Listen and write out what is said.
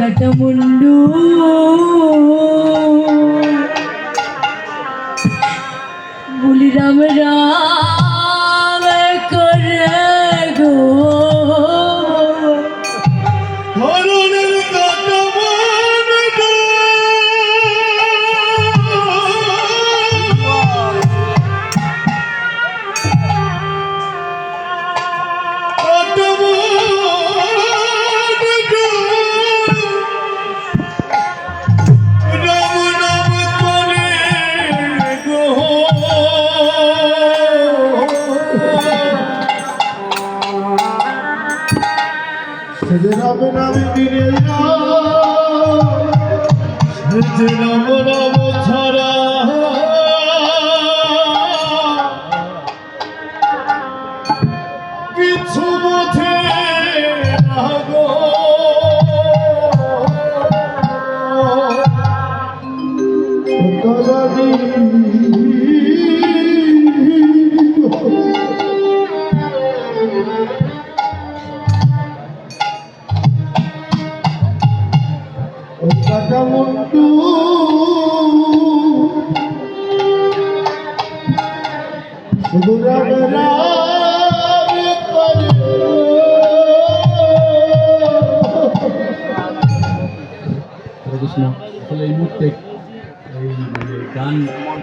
না তরুণীর সেদিন হবে না আমি দিনে। সেদিন নব ছাড়া। কিছু বোঝে না গো। কৃষ্ণ। আসলে এই মুহূর্তে এই মানে গান